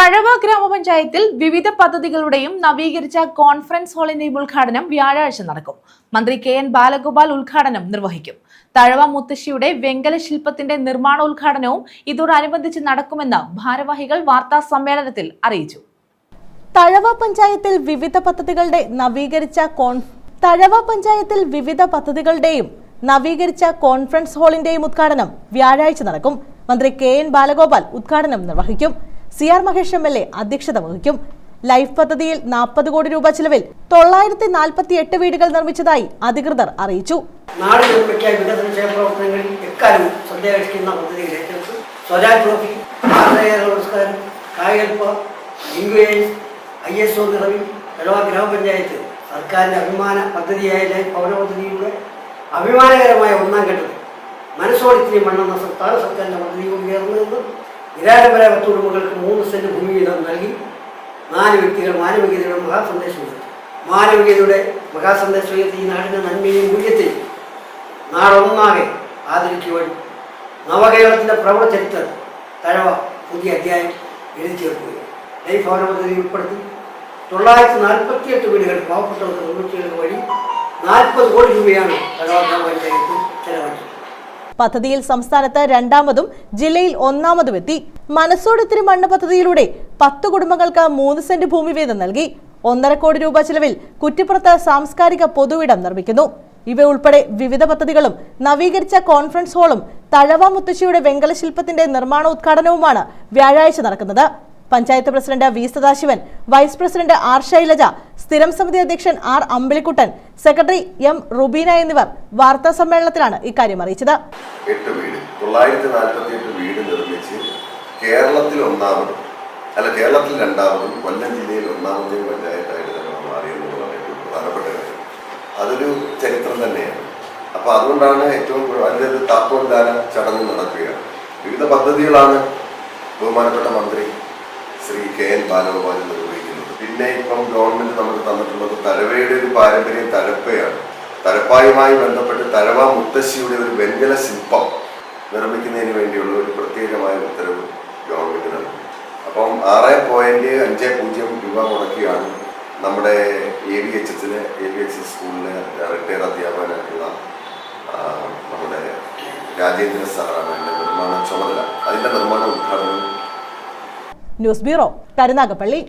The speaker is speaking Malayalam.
തഴവ ഗ്രാമപഞ്ചായത്തിൽ വിവിധ പദ്ധതികളുടെയും നവീകരിച്ച കോൺഫറൻസ് ഹാളിന്റെയും ഉദ്ഘാടനം വ്യാഴാഴ്ച നടക്കും. മന്ത്രി കെ എൻ ബാലഗോപാൽ ഉദ്ഘാടനം നിർവഹിക്കും. തഴവ മുത്തശ്ശിയുടെ വെങ്കല ശില്പത്തിന്റെ നിർമ്മാണോദ്ഘാടനവും ഇതോടനുബന്ധിച്ച് നടക്കുമെന്ന് ഭാരവാഹികൾ വാർത്താ സമ്മേളനത്തിൽ അറിയിച്ചു. തഴവ പഞ്ചായത്തിൽ വിവിധ പദ്ധതികളുടെ നവീകരിച്ച തഴവ പഞ്ചായത്തിൽ വിവിധ പദ്ധതികളുടെയും നവീകരിച്ച കോൺഫറൻസ് ഹാളിന്റെയും ഉദ്ഘാടനം വ്യാഴാഴ്ച നടക്കും. മന്ത്രി കെ എൻ ബാലഗോപാൽ ഉദ്ഘാടനം നിർവഹിക്കും. C R Mahesh M L A അധ്യക്ഷത വഹിക്കും. ലൈഫ് പദ്ധതിയിൽ നാൽപ്പത് കോടി രൂപ ചിലവിൽ തൊള്ളായിരത്തി നാൽപ്പത്തി എട്ട് വീടുകൾ നിർമ്മിച്ചതായി അധികൃതർ അറിയിച്ചു. പ്രവർത്തനങ്ങളിൽ ഗ്രാമപഞ്ചായത്ത് അഭിമാന പദ്ധതിയായ ലൈഫ് പദ്ധതിയുടെ അഭിമാനകരമായ ഒന്നാം ഘട്ടത്തിൽ മനസ്സോടിത്തിരി മണ്ണെന്ന സംസ്ഥാന സർക്കാരിന്റെ പദ്ധതി ഉയർന്നു കുടുംബങ്ങൾക്ക് മൂന്ന് സെന്റ് ഭൂമി വീതം നൽകി നാല് വ്യക്തികൾ മാനവികതയുടെ മഹാസന്ദേശം ഉയർത്തി മാനവികതയുടെ മഹാസന്ദേശം ഉയർത്തി ഈ നാടിന്റെ നന്മയും മൂല്യത്തെയും നാടൊന്നാകെ ആദരിക്കുവാൻ നവകേരളത്തിന്റെ പ്രബല ചരിത്രം തഴവ പുതിയ അധ്യായം എഴുതി ചേർക്കുകയും ലൈഫ് ഭവന പദ്ധതി ഉൾപ്പെടുത്തി തൊള്ളായിരത്തി നാൽപ്പത്തിയെട്ട് വീടുകൾ പാവപ്പെട്ടവർക്ക് നിർമ്മിച്ചത് വഴി നാൽപ്പത് കോടി രൂപയാണ് തഴവ ഗ്രാമപഞ്ചായത്ത് പദ്ധതിയിൽ സംസ്ഥാനത്ത് രണ്ടാമതും ജില്ലയിൽ ഒന്നാമതും എത്തി. മനസ്സോടിത്തിരി മണ്ണ് പദ്ധതിയിലൂടെ പത്ത് കുടുംബങ്ങൾക്ക് മൂന്ന് സെന്റ് ഭൂമി വീതം നൽകി. ഒന്നര കോടി രൂപ ചിലവിൽ കുറ്റിപ്പുറത്ത് സാംസ്കാരിക പൊതുവിടം നിർമ്മിക്കുന്നു. ഇവ ഉൾപ്പെടെ വിവിധ പദ്ധതികളും നവീകരിച്ച കോൺഫറൻസ് ഹാളും തഴവ മുത്തശ്ശിയുടെ വെങ്കല ശില്പത്തിന്റെ നിർമ്മാണോദ്ഘാടനവുമാണ് വ്യാഴാഴ്ച നടക്കുന്നത്. Panchayat president V Sadasivan vice president R Shailaja സ്ഥിരം സമിതി അധ്യക്ഷൻ R Ambilikuttan secretary M Rubeena എന്നിവർ വാർത്താ സമ്മേളനത്തിലാണ് ഇക്കാര്യം അറിയിച്ചത്. എട്ട് വീട് തൊള്ളായിരത്തി വീട് നിർമ്മിച്ച് കേരളത്തിൽ ഒന്നാമതും അല്ല കേരളത്തിൽ രണ്ടാമതും കൊല്ലം ജില്ലയിൽ ഒന്നാമത്തെയും പഞ്ചായത്തായിട്ട് തന്നെ മാറിയെന്നുള്ളതാണ് ഏറ്റവും പ്രധാനപ്പെട്ട കാര്യം. അതൊരു ചരിത്രം തന്നെയാണ്. അപ്പോൾ അതുകൊണ്ടാണ് ഏറ്റവും അതിന്റെ ഒരു താക്കോൽദാന ചടങ്ങ് നടക്കുക. വിവിധ പദ്ധതികളാണ് ബഹുമാനപ്പെട്ട മന്ത്രി ശ്രീ കെ എൻ നിർവഹിക്കുന്നത് പിന്നെ ഇപ്പം ഗവൺമെന്റ് നമുക്ക് തന്നിട്ടുള്ളത് തലവയുടെ ഒരു പാരമ്പര്യം തലപ്പയാണ് തലപ്പായുമായി ബന്ധപ്പെട്ട് തലവ മുത്തശ്ശിയുടെ ഒരു വെങ്കല ശില്പം നിർമ്മിക്കുന്നതിന് വേണ്ടിയുള്ള ഒരു പ്രത്യേകമായ ഉത്തരവ് ഗവൺമെന്റ് അപ്പം ആറ് പോയിന്റ് അഞ്ച് പൂജ്യം രൂപ മുടക്കിയാണ് നമ്മുടെ എ വി എച്ച് എസിലെ എ വി എച്ച് എസ് സ്കൂളിലെ റിട്ടയർ അധ്യാപകനായിട്ടുള്ള നമ്മുടെ രാജേന്ദ്ര സാറാണ് അതിന്റെ നിർമ്മാണ ചുമതല. അതിന്റെ നിർമ്മാണ ഉദ്ഘാടനം ന്യൂസ് ബ്യൂറോ കരുനാഗപ്പള്ളി.